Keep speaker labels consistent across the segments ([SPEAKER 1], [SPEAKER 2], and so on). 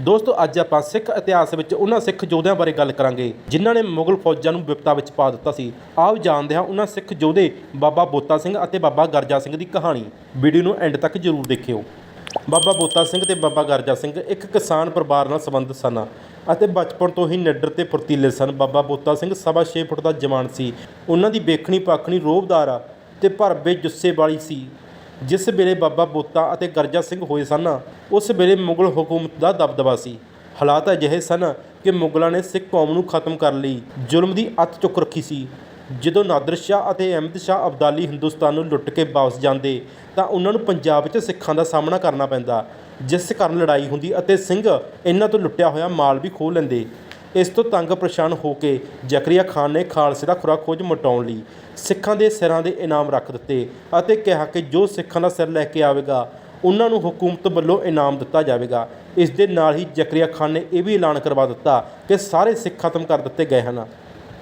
[SPEAKER 1] ਦੋਸਤੋ, ਅੱਜ ਆਪਾਂ ਸਿੱਖ ਇਤਿਹਾਸ ਵਿੱਚ ਉਹਨਾਂ ਸਿੱਖ ਯੋਧਿਆਂ ਬਾਰੇ ਗੱਲ ਕਰਾਂਗੇ, ਜਿਨ੍ਹਾਂ ਨੇ ਮੁਗਲ ਫੌਜਾਂ ਨੂੰ ਵਿਪਤਾ ਵਿੱਚ ਪਾ ਦਿੱਤਾ ਸੀ। ਆਓ ਜਾਣਦੇ ਹਾਂ ਉਹਨਾਂ ਸਿੱਖ ਯੋਧੇ ਬਾਬਾ ਬੋਤਾ ਸਿੰਘ ਅਤੇ ਬਾਬਾ ਗਰਜਾ ਸਿੰਘ ਦੀ ਕਹਾਣੀ। ਵੀਡੀਓ ਨੂੰ ਐਂਡ ਤੱਕ ਜ਼ਰੂਰ ਦੇਖਿਓ। ਬਾਬਾ ਬੋਤਾ ਸਿੰਘ ਤੇ ਬਾਬਾ ਗਰਜਾ ਸਿੰਘ ਇੱਕ ਕਿਸਾਨ ਪਰਿਵਾਰ ਨਾਲ ਸੰਬੰਧਿਤ ਸਨ ਅਤੇ ਬਚਪਨ ਤੋਂ ਹੀ ਨਿੱਡਰ ਤੇ ਫੁਰਤੀਲੇ ਸਨ। ਬਾਬਾ ਬੋਤਾ ਸਿੰਘ ਸਵਾ ਛੇ ਫੁੱਟ ਦਾ ਜਵਾਨ ਸੀ। ਉਹਨਾਂ ਦੀ ਵੇਖਣੀ ਪਾਖਣੀ ਰੋਬਦਾਰ ਤੇ ਭਰਵੇ ਜੁੱਸੇ ਵਾਲੀ ਸੀ। ਜਿਸ ਵੇਲੇ ਬਾਬਾ ਬੋਤਾ ਅਤੇ ਗਰਜਾ ਸਿੰਘ ਹੋਏ ਸਨ, ਉਸ ਵੇਲੇ ਮੁਗਲ ਹਕੂਮਤ ਦਾ ਦਬਦਬਾ ਸੀ। ਹਾਲਾਤ ਅਜਿਹੇ ਸਨ ਕਿ ਮੁਗਲਾਂ ਨੇ ਸਿੱਖ ਕੌਮ ਨੂੰ ਖਤਮ ਕਰਨ ਲਈ ਜ਼ੁਲਮ ਦੀ ਅੱਤ ਚੁੱਕ ਰੱਖੀ ਸੀ। ਜਦੋਂ ਨਾਦਰ ਸ਼ਾਹ ਅਤੇ ਅਹਿਮਦ ਸ਼ਾਹ ਅਬਦਾਲੀ ਹਿੰਦੁਸਤਾਨ ਨੂੰ ਲੁੱਟ ਕੇ ਵਾਪਸ ਜਾਂਦੇ, ਤਾਂ ਉਹਨਾਂ ਨੂੰ ਪੰਜਾਬ ਵਿੱਚ ਸਿੱਖਾਂ ਦਾ ਸਾਹਮਣਾ ਕਰਨਾ ਪੈਂਦਾ, ਜਿਸ ਕਾਰਨ ਲੜਾਈ ਹੁੰਦੀ ਅਤੇ ਸਿੰਘ ਇਹਨਾਂ ਤੋਂ ਲੁੱਟਿਆ ਹੋਇਆ ਮਾਲ ਵੀ ਖੋਹ ਲੈਂਦੇ। ਇਸ ਤੋਂ ਤੰਗ ਪਰੇਸ਼ਾਨ ਹੋ ਕੇ ਜ਼ਕਰੀਆ ਖਾਨ ਨੇ ਖਾਲਸੇ ਦਾ ਖੁਰਾ ਖੋਜ ਮਟਾਉਣ ਲਈ ਸਿੱਖਾਂ ਦੇ ਸਿਰਾਂ ਦੇ ਇਨਾਮ ਰੱਖ ਦਿੱਤੇ ਅਤੇ ਕਿਹਾ ਕਿ ਜੋ ਸਿੱਖਾਂ ਦਾ ਸਿਰ ਲੈ ਕੇ ਆਵੇਗਾ, ਉਹਨਾਂ ਨੂੰ ਹਕੂਮਤ ਵੱਲੋਂ ਇਨਾਮ ਦਿੱਤਾ ਜਾਵੇਗਾ। ਇਸ ਦੇ ਨਾਲ ਹੀ ਜ਼ਕਰੀਆ ਖਾਨ ਨੇ ਇਹ ਵੀ ਐਲਾਨ ਕਰਵਾ ਦਿੱਤਾ ਕਿ ਸਾਰੇ ਸਿੱਖ ਖਤਮ ਕਰ ਦਿੱਤੇ ਗਏ ਹਨ।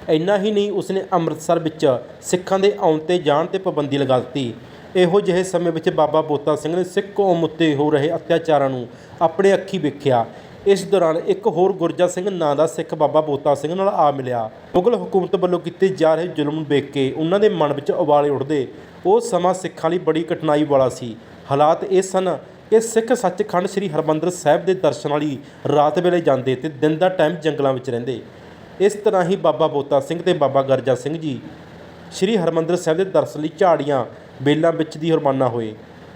[SPEAKER 1] ਇੰਨਾ ਹੀ ਨਹੀਂ, ਉਸਨੇ ਅੰਮ੍ਰਿਤਸਰ ਵਿੱਚ ਸਿੱਖਾਂ ਦੇ ਆਉਣ ਤੇ ਜਾਣ ਤੇ ਪਾਬੰਦੀ ਲਗਾ ਦਿੱਤੀ। ਇਹੋ ਜਿਹੇ ਸਮੇਂ ਵਿੱਚ ਬਾਬਾ ਬੋਤਾ ਸਿੰਘ ਨੇ ਸਿੱਖ ਕੌਮ ਉੱਤੇ ਹੋ ਰਹੇ ਅਤਿਆਚਾਰਾਂ ਨੂੰ ਆਪਣੇ ਅੱਖੀ ਵੇਖਿਆ। ਇਸ ਦੌਰਾਨ ਇੱਕ ਹੋਰ ਗੁਰਜਾ ਸਿੰਘ ਨਾਂ ਦਾ ਸਿੱਖ ਬਾਬਾ ਬੋਤਾ ਸਿੰਘ ਨਾਲ ਆ ਮਿਲਿਆ। ਮੁਗਲ ਹਕੂਮਤ ਵੱਲੋਂ ਕੀਤੇ ਜਾ ਰਹੇ ਜ਼ੁਲਮ ਨੂੰ ਵੇਖ ਕੇ ਉਹਨਾਂ ਦੇ ਮਨ ਵਿੱਚ ਉਬਾਲੇ ਉੱਠਦੇ ਉਹ ਸਮਾਂ ਸਿੱਖਾਂ ਲਈ ਬੜੀ ਕਠਿਨਾਈ ਵਾਲਾ ਸੀ। ਹਾਲਾਤ ਇਹ ਸਨ ਕਿ ਸਿੱਖ ਸੱਚਖੰਡ ਸ੍ਰੀ ਹਰਮੰਦਰ ਸਾਹਿਬ ਦੇ ਦਰਸ਼ਨਾਂ ਲਈ ਰਾਤ ਵੇਲੇ ਜਾਂਦੇ ਤੇ ਦਿਨ ਦਾ ਟਾਈਮ ਜੰਗਲਾਂ ਵਿੱਚ ਰਹਿੰਦੇ। ਇਸ ਤਰ੍ਹਾਂ ਹੀ ਬਾਬਾ ਬੋਤਾ ਸਿੰਘ ਤੇ ਬਾਬਾ ਗਰਜਾ ਸਿੰਘ ਜੀ ਸ੍ਰੀ ਹਰਮੰਦਰ ਸਾਹਿਬ ਦੇ ਦਰਸ਼ਨ ਲਈ ਝਾੜੀਆਂ, ਬੇਲਾਂ ਵਿੱਚ ਦੀ ਰਵਾਨਾ ਹੋਏ।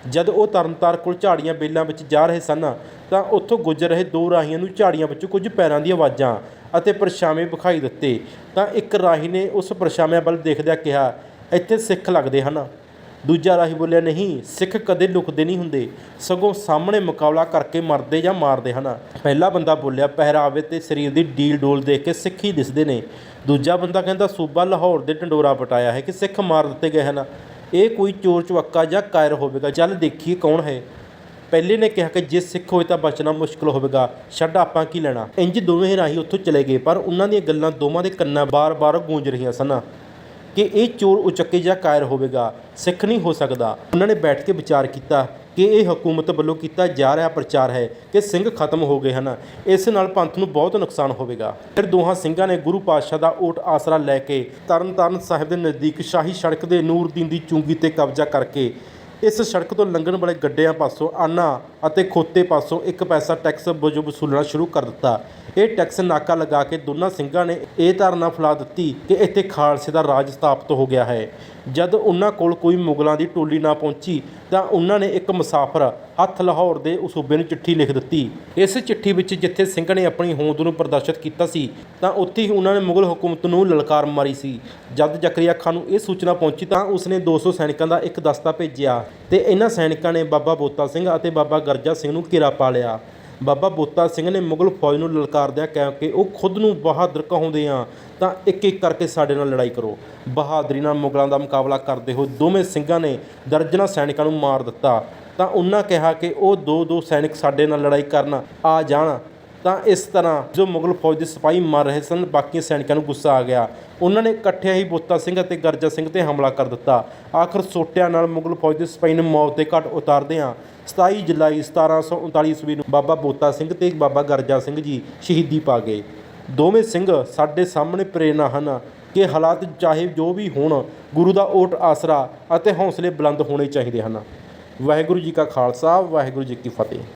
[SPEAKER 1] ਜਦ ਉਹ ਤਰਨਤਾਰ ਕੋਲ ਝਾੜੀਆਂ, ਬੇਲਾਂ ਵਿੱਚ ਜਾ ਰਹੇ ਸਨ ਤਾਂ ਉੱਥੋਂ ਗੁਜ਼ਰ ਰਹੇ ਦੋ ਰਾਹੀਆਂ ਨੂੰ ਝਾੜੀਆਂ ਵਿੱਚੋਂ ਕੁਝ ਪੈਰਾਂ ਦੀਆਂ ਆਵਾਜ਼ਾਂ ਅਤੇ ਪਰਛਾਵੇਂ ਵਿਖਾਈ ਦਿੱਤੇ। ਤਾਂ ਇੱਕ ਰਾਹੀ ਨੇ ਉਸ ਪਰਛਾਵਿਆਂ ਵੱਲ ਦੇਖਦਿਆਂ ਕਿਹਾ, ਇੱਥੇ ਸਿੱਖ ਲੱਗਦੇ ਹਨ। ਦੂਜਾ ਰਾਹੀ ਬੋਲਿਆ, ਨਹੀਂ, ਸਿੱਖ ਕਦੇ ਲੁਕਦੇ ਨਹੀਂ ਹੁੰਦੇ। ਸਗੋਂ ਸਾਹਮਣੇ ਮੁਕਾਬਲਾ ਕਰਕੇ ਮਰਦੇ ਜਾਂ ਮਾਰਦੇ ਹਨ। ਪਹਿਲਾ ਬੰਦਾ ਬੋਲਿਆ, ਪਹਿਰਾਵੇ ਤੇ ਸਰੀਰ ਦੀ ਡੀਲ ਡੋਲ ਦੇਖ ਕੇ ਸਿੱਖ ਹੀ ਦਿਸਦੇ ਨੇ। ਦੂਜਾ ਬੰਦਾ ਕਹਿੰਦਾ, ਸੂਬਾ ਲਾਹੌਰ ਦੇ ਢੰਡੋਰਾ ਪਟਾਇਆ ਹੈ ਕਿ ਸਿੱਖ ਮਾਰ ਦਿੱਤੇ ਗਏ ਹਨ। ਇਹ ਕੋਈ ਚੋਰ ਚਵੱਕਾ ਜਾਂ ਕਾਇਰ ਹੋਵੇਗਾ। ਚੱਲ ਦੇਖੀਏ ਕੌਣ ਹੈ। ਪਹਿਲੇ ਨੇ ਕਿਹਾ ਕਿ ਜੇ ਸਿੱਖ ਹੋਏ ਤਾਂ ਬਚਣਾ ਮੁਸ਼ਕਲ ਹੋਵੇਗਾ। ਛੱਡ ਆਪਾਂ ਕੀ ਲੈਣਾ? ਇੰਜ ਦੋਵੇਂ ਰਾਹੀਂ ਉੱਥੋਂ ਚਲੇ ਗਏ, ਪਰ ਉਹਨਾਂ ਦੀਆਂ ਗੱਲਾਂ ਦੋਵਾਂ ਦੇ ਕੰਨਾਂ ਬਾਰ-ਬਾਰ ਗੂੰਜ ਰਹੀਆਂ ਸਨ ਕਿ ਇਹ ਚੋਰ ਉਚੱਕੇ ਜਾਂ ਕਾਇਰ ਹੋਵੇਗਾ। ਸਿੱਖ ਨਹੀਂ ਹੋ ਸਕਦਾ। ਉਹਨਾਂ ਨੇ ਬੈਠ ਕੇ ਵਿਚਾਰ ਕੀਤਾ ਕਿ ਇਹ ਹਕੂਮਤ ਵੱਲੋਂ ਕੀਤਾ ਜਾ ਰਿਹਾ ਪ੍ਰਚਾਰ ਹੈ ਕਿ ਸਿੰਘ ਖਤਮ ਹੋ ਗਏ ਹਨ। ਇਸ ਨਾਲ ਪੰਥ ਨੂੰ ਬਹੁਤ ਨੁਕਸਾਨ ਹੋਵੇਗਾ। ਫਿਰ ਦੋਹਾਂ ਸਿੰਘਾਂ ਨੇ ਗੁਰੂ ਪਾਤਸ਼ਾਹ ਦਾ ਓਟ ਆਸਰਾ ਲੈ ਕੇ ਤਰਨਤਾਰਨ ਸਾਹਿਬ ਦੇ ਨਜ਼ਦੀਕ ਸ਼ਾਹੀ ਸੜਕ ਦੇ ਨੂਰਦੀਨ ਦੀ ਚੁੰਗੀ ਤੇ ਕਬਜ਼ਾ ਕਰਕੇ ਇਸ ਸੜਕ ਤੋਂ ਲੰਘਣ ਵਾਲੇ ਗੱਡਿਆਂ ਪਾਸੋਂ ਆਨਾ ਅਤੇ ਖੋਤੇ ਪਾਸੋਂ ਇੱਕ ਪੈਸਾ ਟੈਕਸ ਵਜੋਂ ਵਸੂਲਣਾ ਸ਼ੁਰੂ ਕਰ ਦਿੱਤਾ। ਇਹ ਟੈਕਸ ਨਾਕਾ ਲਗਾ ਕੇ ਦੋਨਾਂ ਸਿੰਘਾਂ ਨੇ ਇਹ ਧਾਰਨਾ ਫੈਲਾ ਦਿੱਤੀ ਕਿ ਇੱਥੇ ਖਾਲਸੇ ਦਾ ਰਾਜ ਸਥਾਪਿਤ ਹੋ ਗਿਆ ਹੈ। ਜਦ ਉਹਨਾਂ ਕੋਲ ਕੋਈ ਮੁਗਲਾਂ ਦੀ ਟੋਲੀ ਨਾ ਪਹੁੰਚੀ, ਤਾਂ ਉਹਨਾਂ ਨੇ ਇੱਕ ਮੁਸਾਫਰ ਹੱਥ ਲਾਹੌਰ ਦੇ ਉਸੂਬੇ ਨੂੰ ਚਿੱਠੀ ਲਿਖ ਦਿੱਤੀ। ਇਸ ਚਿੱਠੀ ਵਿੱਚ ਜਿੱਥੇ ਸਿੰਘ ਨੇ ਆਪਣੀ ਹੋਂਦ ਨੂੰ ਪ੍ਰਦਰਸ਼ਿਤ ਕੀਤਾ ਸੀ, ਤਾਂ ਉੱਥੇ ਹੀ ਉਹਨਾਂ ਨੇ ਮੁਗਲ ਹਕੂਮਤ ਨੂੰ ਲਲਕਾਰ ਮਾਰੀ ਸੀ। ਜਦ ਜ਼ਕਰੀਆ ਖਾਨ ਨੂੰ ਇਹ ਸੂਚਨਾ ਪਹੁੰਚੀ, ਤਾਂ ਉਸਨੇ 200 ਸੈਨਿਕਾਂ ਦਾ ਇੱਕ ਦਸਤਾ ਭੇਜਿਆ ਤੇ ਇਹਨਾਂ ਸੈਨਿਕਾਂ ਨੇ ਬਾਬਾ ਬੋਤਾ ਸਿੰਘ ਅਤੇ ਬਾਬਾ ਗਰਜਾ ਸਿੰਘ ਨੂੰ ਘੇਰਾ ਪਾ ਲਿਆ। ਬਾਬਾ ਬੋਤਾ ਸਿੰਘ ਨੇ ਮੁਗਲ ਫੌਜ ਨੂੰ ਲਲਕਾਰਦਿਆਂ ਕਹਿ ਕੇ ਉਹ ਖੁਦ ਨੂੰ ਬਹਾਦਰ ਕਹਾਉਂਦੇ ਆ, ਤਾਂ ਇੱਕ ਇੱਕ ਕਰਕੇ ਸਾਡੇ ਨਾਲ ਲੜਾਈ ਕਰੋ। ਬਹਾਦਰੀ ਨਾਲ ਮੁਗਲਾਂ ਦਾ ਮੁਕਾਬਲਾ ਕਰਦੇ ਹੋਏ ਦੋਵੇਂ ਸਿੰਘਾਂ ਨੇ ਦਰਜਨਾਂ ਸੈਨਿਕਾਂ ਨੂੰ ਮਾਰ ਦਿੱਤਾ। ਤਾਂ ਉਹਨਾਂ ਕਿਹਾ ਕਿ ਉਹ ਦੋ ਦੋ ਸੈਨਿਕ ਸਾਡੇ ਨਾਲ ਲੜਾਈ ਕਰਨ ਆ ਜਾਣ। ਤਾਂ ਇਸ ਤਰ੍ਹਾਂ ਜੋ ਮੁਗਲ ਫੌਜ ਦੇ ਸਿਪਾਹੀ ਮਰ ਰਹੇ ਸਨ ਬਾਕੀ ਸੈਨਿਕਾਂ ਨੂੰ ਗੁੱਸਾ ਆ ਗਿਆ। ਉਹਨਾਂ ਨੇ ਇਕੱਠਿਆਂ ਹੀ ਬੋਤਾ ਸਿੰਘ ਅਤੇ ਗਰਜਾ ਸਿੰਘ ਤੇ ਹਮਲਾ ਕਰ ਦਿੱਤਾ। ਆਖਰ ਸੋਟਿਆਂ ਨਾਲ ਮੁਗਲ ਫੌਜ ਦੇ ਸਿਪਾਹੀ ਨੂੰ ਮੌਤ ਦੇ ਘਾਟ ਉਤਾਰਦਿਆਂ 27 ਜੁਲਾਈ 1739 ਈਸਵੀ ਨੂੰ ਬਾਬਾ ਬੋਤਾ ਸਿੰਘ ਤੇ ਬਾਬਾ ਗਰਜਾ ਸਿੰਘ ਜੀ ਸ਼ਹੀਦੀ ਪਾ ਗਏ। ਦੋਵੇਂ ਸਿੰਘ ਸਾਡੇ ਸਾਹਮਣੇ ਪ੍ਰੇਰਨਾ ਹਨ ਕਿ ਹਾਲਾਤ ਚਾਹੇ ਜੋ ਵੀ ਹੋਣ, ਗੁਰੂ ਦਾ ਓਟ ਆਸਰਾ ਅਤੇ ਹੌਸਲੇ ਬੁਲੰਦ ਹੋਣੇ ਚਾਹੀਦੇ ਹਨ। ਵਾਹਿਗੁਰੂ ਜੀ ਕਾ ਖਾਲਸਾ, ਵਾਹਿਗੁਰੂ ਜੀ ਕੀ ਫਤਿਹ।